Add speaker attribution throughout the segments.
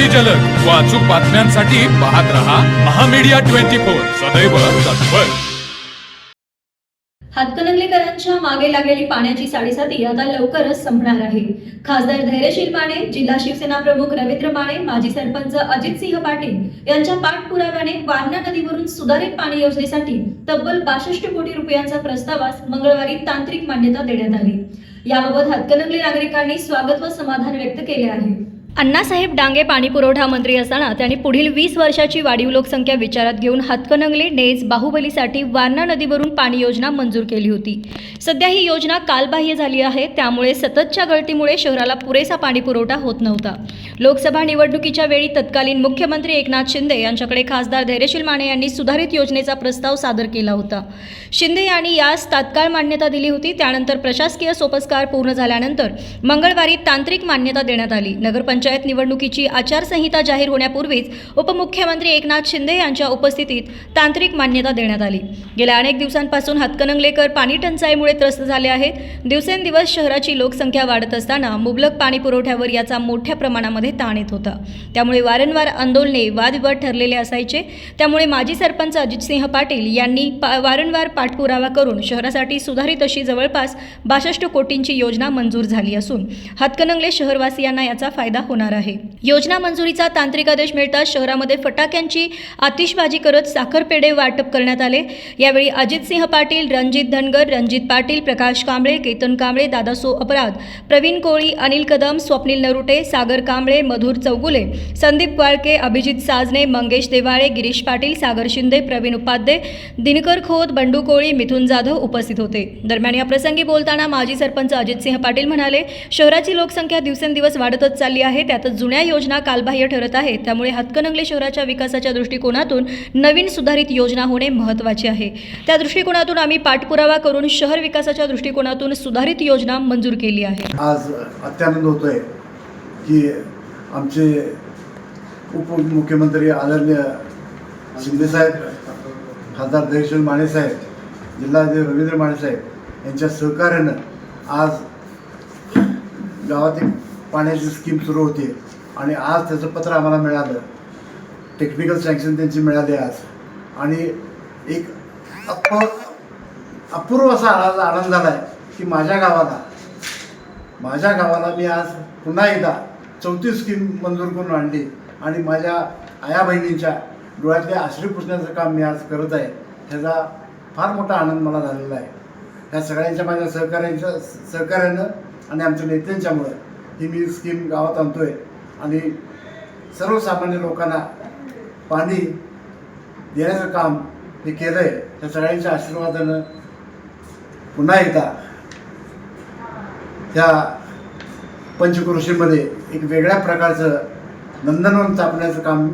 Speaker 1: अति जलद. व अचूक बातम्यांसाठी पाहत रहा महामीडिया ट्वेंटी फोर. सदैव तत्पर.
Speaker 2: हातकणंगलेकरांच्या मागे लागलेली पाण्याची साडेसाती आता लवकरच संपणार आहे. खासदार धैर्यशील माने जिल्हा शिवसेना प्रमुख रवींद्र माने माजी सरपंच अजित सिंह पाटील यांच्या पाठपुराव्याने वारणा नदीवरून सुधारित पाणी योजनेसाठी तब्बल बासष्ट कोटी रुपयांचा प्रस्तावास मंगळवारी तांत्रिक मान्यता देण्यात आली. याबाबत हातकणंगले नागरिकांनी स्वागत व समाधान व्यक्त केले आहे. अण्णासाहेब डांगे पाणी पुरवठा मंत्री असताना त्यांनी पुढील वीस वर्षाची वाढीव लोकसंख्या विचारात घेऊन हातकणंगले नेज बाहुबलीसाठी वारणा नदीवरून पाणी योजना मंजूर केली होती. सध्या ही योजना कालबाह्य झाली आहे. त्यामुळे सततच्या गळतीमुळे शहराला पुरेसा पाणी पुरवठा होत नव्हता. लोकसभा निवडणुकीच्या वेळी तत्कालीन मुख्यमंत्री एकनाथ शिंदे यांच्याकडे खासदार धैर्यशील माने यांनी सुधारित योजनेचा प्रस्ताव सादर केला होता. शिंदे यांनी यास तात्काळ मान्यता दिली होती. त्यानंतर प्रशासकीय सोपस्कार पूर्ण झाल्यानंतर मंगळवारी तांत्रिक मान्यता देण्यात आली. नगरपंचायत निवडणुकीची आचारसंहिता जाहीर होण्यापूर्वीच उपमुख्यमंत्री एकनाथ शिंदे यांच्या उपस्थितीत तांत्रिक मान्यता देण्यात आली. गेल्या अनेक दिवसांपासून हातकणंगलेकर पाणी टंचाईमुळे त्रस्त झाले आहेत. दिवसेंदिवस शहराची लोकसंख्या वाढत असताना मुबलक पाणी पुरवठ्यावर याचा मोठ्या प्रमाणामध्ये ताण येत होता. त्यामुळे वारंवार आंदोलने वादविवाद ठरलेले असायचे. त्यामुळे माजी सरपंच अजितसिंह पाटील यांनी पा वारंवार पाठपुरावा करून शहरासाठी सुधारित अशी जवळपास बासष्ट कोटींची योजना मंजूर झाली असून हातकणंगले शहरवासियांना याचा फायदा होणार आहे. योजना मंजुरीचा तांत्रिक आदेश मिळताच शहरामध्ये फटाक्यांची आतिषबाजी करत साखरपेढे वाटप करण्यात आले. यावेळी अजितसिंह पाटील रणजित धनगर रणजित पाटील प्रकाश कांबळे केतन कांबळे दादासो अपराध प्रवीण कोळी अनिल कदम स्वप्नील नरुटे सागर कांबळे मधुर चौगुले संदीप वाळके अभिजित साजने मंगेश देवाळे गिरीश पाटील सागर शिंदे प्रवीण उपाध्ये दिनकर खोत बंडू कोळी मिथुन जाधव उपस्थित होते. दरम्यान या प्रसंगी बोलताना माजी सरपंच अजितसिंह पाटील म्हणाले शहराची लोकसंख्या दिवसेंदिवस वाढतच चालली आहे. त्यातच जुन्या योजना कालबाह्य ठरत आहेत. त्यामुळे हातकणंगले शहराच्या विकासाच्या दृष्टिकोनातून नवीन सुधारित योजना होणे महत्त्वाचे आहे. त्या दृष्टिकोनातून आम्ही पाठपुरावा करून शहर विकासाच्या दृष्टिकोनातून सुधारित योजना मंजूर केली आहे.
Speaker 3: आज अत्यानंद होतो आहे की आमचे उपमुख्यमंत्री आदरणीय शिंदेसाहेब खासदार दहेश्वर मानेसाहेब जिल्हाधिकारी रवींद्र मानेसाहेब यांच्या सहकार्यानं आज गावातील पाण्याची स्कीम सुरू होती. आणि आज त्याचं पत्र आम्हाला मिळालं. टेक्निकल सँक्शन त्यांची मिळाली आज. आणि एक अप अपूर्व असा आज आनंद झाला आहे की माझ्या गावाला माझ्या गावाला मी आज पुन्हा एकदा चौथी स्कीम मंजूर करून आणली. आणि माझ्या आया बहिणींच्या डोळ्यातले आश्री पुसण्याचं काम मी आज करत आहे. ह्याचा फार मोठा आनंद मला झालेला आहे. ह्या सगळ्यांच्या माझ्या सहकार्यांच्या सहकार्यानं आणि आमच्या नेत्यांच्यामुळं ही मी स्कीम गावात आणतो आहे आणि सर्वसामान्य लोकांना पाणी देण्याचं काम हे केलं आहे त्या सगळ्यांच्या आशीर्वादानं पुन्हा एकदा त्या पंचक्रोशीमध्ये एक वेगळ्या प्रकारचं नंदनवन स्थापण्याचं काम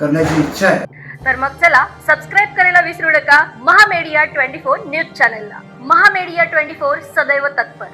Speaker 3: करण्याची इच्छा आहे.
Speaker 4: तर मग चला सबस्क्राईब करायला विसरू नका. महामेडिया ट्वेंटी फोर न्यूज चॅनलला. महामेडिया ट्वेंटी फोर सदैव तत्पर.